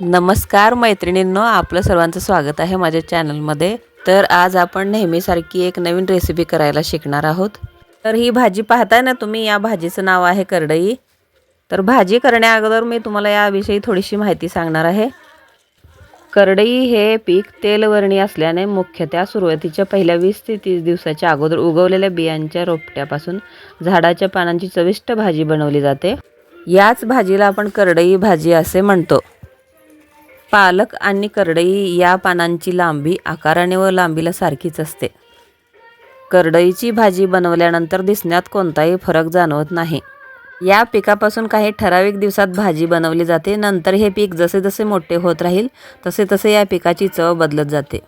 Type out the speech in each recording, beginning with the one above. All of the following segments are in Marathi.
नमस्कार मैत्रिणींनो आपलं सर्वांचं स्वागत आहे माझ्या चॅनलमध्ये. तर आज आपण नेहमीसारखी एक नवीन रेसिपी करायला शिकणार आहोत. तर ही भाजी पाहताय ना तुम्ही या भाजीचं नाव आहे करडई. तर भाजी करण्या अगोदर मी तुम्हाला याविषयी थोडीशी माहिती सांगणार आहे. करडई हे पीक तेलवर्णी असल्याने मुख्यतः सुरुवातीच्या पहिल्या वीस ते तीस दिवसाच्या अगोदर उगवलेल्या बियांच्या रोपट्यापासून झाडाच्या पानांची चविष्ट भाजी बनवली जाते. याच भाजीला आपण करडई भाजी असे म्हणतो. पालक आणि करडई या पानांची लांबी आकाराने व लांबीला सारखीच असते. करडईची भाजी बनवल्यानंतर दिसण्यात कोणताही फरक जाणवत नाही. या पिकापासून काही ठराविक दिवसात भाजी बनवली जाते नंतर हे पीक जसे जसे मोठे होत राहील तसे तसे या पिकाची चव बदलत जाते.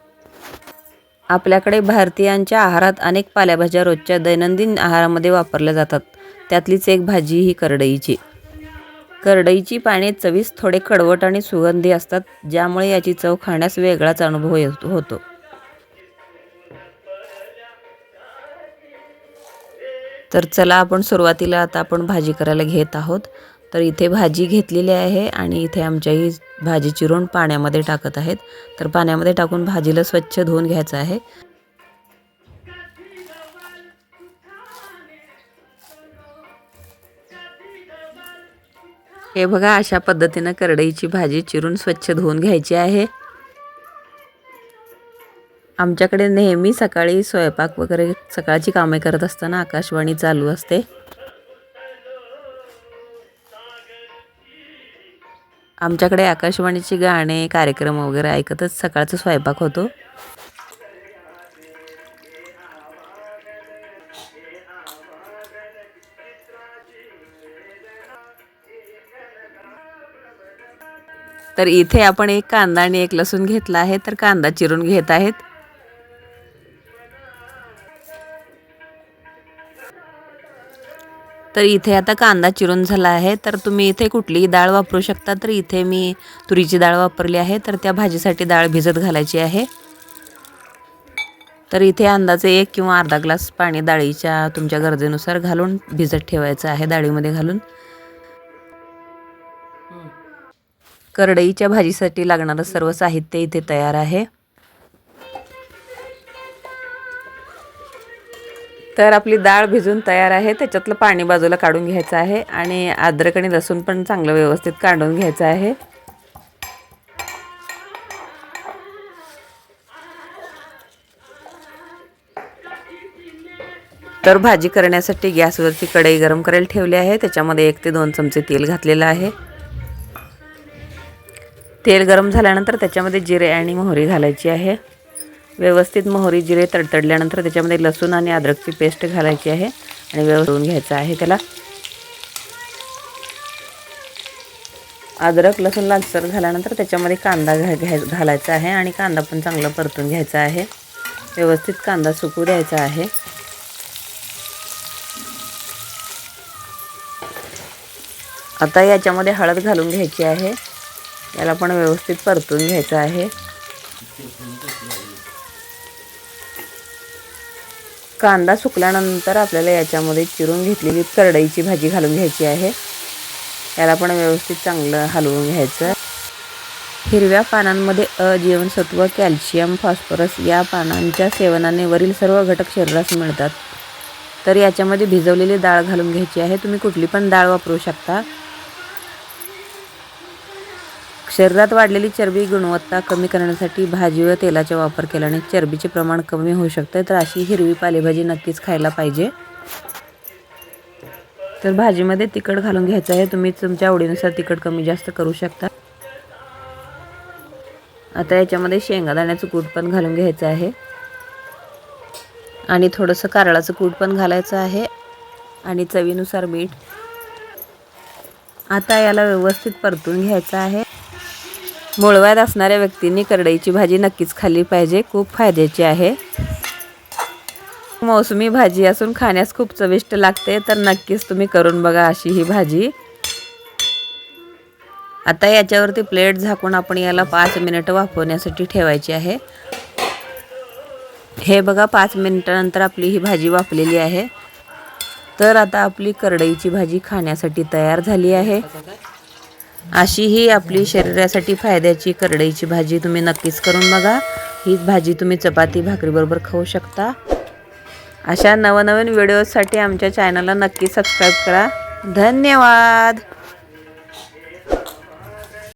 आपल्याकडे भारतीयांच्या आहारात अनेक पालेभाज्या रोजच्या दैनंदिन आहारामध्ये वापरल्या जातात. त्यातलीच एक भाजी ही करडईची. करडईची पाने चवीस थोडे कडवट आणि सुगंधी असतात ज्यामुळे याची चव खाण्यास वेगळाच अनुभव येतो होतो. तर चला आपण सुरुवातीला आता आपण भाजी करायला घेत आहोत. तर इथे भाजी घेतलेली आहे आणि इथे आमच्या ही भाजी चिरून पाण्यामध्ये टाकत आहेत. तर पाण्यामध्ये टाकून भाजीला स्वच्छ धुवून घ्यायचं आहे. हे बघा अशा पद्धतीनं करडईची भाजी चिरून स्वच्छ धुवून घ्यायची आहे. आमच्याकडे नेहमी सकाळी स्वयंपाक वगैरे सकाळची कामे करत असताना आकाशवाणी चालू असते. आमच्याकडे आकाशवाणीची गाणे कार्यक्रम वगैरे ऐकतच सकाळचा स्वयंपाक होतो. तर इथे आपण एक कांदा आणि एक लसूण घेतला आहे तर कांदा चिरून घेत आहेत. तर इथे आता कांदा चिरून झाला आहे तर तुम्ही इथे कुठलीही डाळ वापरू शकता. तर इथे मी तुरीची डाळ वापरली आहे तर त्या भाजीसाठी डाळ भिजत घालायची आहे. तर इथे अंदाजे एक किंवा अर्धा ग्लास पाणी डाळीच्या तुमच्या गरजेनुसार घालून भिजत ठेवायचं आहे डाळीमध्ये घालून. करडईच्या भाजीसाठी लागणारं सर्व साहित्य इथे तयार आहे. तर आपली डाळ भिजून तयार आहे. त्याच्यातलं पाणी बाजूला काढून घ्यायचं आहे आणि अद्रक आणि लसूण पण चांगलं व्यवस्थित काढून घ्यायचं आहे. तर भाजी करण्यासाठी गॅसवरती कढई गरम करायला ठेवली आहे. त्याच्यामध्ये एक ते दोन चमचे तेल घातलेलं आहे. तेल गरम झाल्यानंतर त्याच्यामध्ये जिरे आणि मोहरी घालायची आहे. व्यवस्थित मोहरी जिरे तडतडल्यानंतर त्याच्यामध्ये लसूण आणि अद्रकची पेस्ट घालायची आहे आणि व्यवस्थित घ्यायचं आहे त्याला. अद्रक लसूण लालसर झाल्यानंतर त्याच्यामध्ये कांदा घा घ्याय घालायचा आहे आणि कांदा पण चांगला परतून घ्यायचा आहे. व्यवस्थित कांदा सुकू द्यायचा आहे. आता याच्यामध्ये हळद घालून घ्यायची आहे. याला पण व्यवस्थित परतून घ्यायचं आहे. कांदा सुकल्यानंतर आपल्याला याच्यामध्ये चिरून घेतलेली करडईची भाजी घालून घ्यायची आहे. याला पण व्यवस्थित चांगलं हलवून घ्यायचं हिरव्या पानांमध्ये अ जीवनसत्व कॅल्शियम फॉस्फरस या पानांच्या सेवनाने वरील सर्व घटक शरीरास मिळतात. तर याच्यामध्ये भिजवलेली डाळ घालून घ्यायची आहे. तुम्ही कुठली पण डाळ वापरू शकता. शरीरात वाढलेली चरबी गुणवत्ता कमी करण्यासाठी भाजी व तेलाचा वापर केल्याने चरबीचे प्रमाण कमी होऊ शकते तर अशी हिरवी पालेभाजी नक्कीच खायला पाहिजे. तर भाजीमध्ये तिखट घालून घ्यायचं आहे. तुम्ही तुमच्या आवडीनुसार तिखट कमी जास्त करू शकता. आता याच्यामध्ये शेंगादाण्याचं कूट पण घालून घ्यायचं आहे. आणि थोडंसं कारळाचं कूट पण घालायचं आहे. आणि चवीनुसार मीठ. आता याला व्यवस्थित परतून घ्यायचं आहे. मुळव्यात असणाऱ्या व्यक्तींनी करडईची भाजी नक्कीच खाल्ली पाहिजे. खूप फायद्याची आहे. मोसमी भाजी असून खाण्यास खूप चविष्ट लागते तर नक्कीच तुम्ही करून बघा अशी ही भाजी. आता याच्यावरती प्लेट झाकून आपण याला पाच मिनिटं वाफवण्यासाठी ठेवायची आहे. हे बघा पाच मिनिटानंतर आपली ही भाजी वाफलेली आहे. तर आता आपली करडईची भाजी खाण्यासाठी तयार झाली आहे. अशी ही आपली शरीरासाठी फायद्याची करडईची भाजी तुम्ही नक्कीच करून बघा. ही भाजी तुम्ही चपाती भाकरीबरोबर खाऊ शकता. अशा नवनवीन व्हिडिओजसाठी आमच्या चॅनलला नक्की सबस्क्राईब करा. धन्यवाद!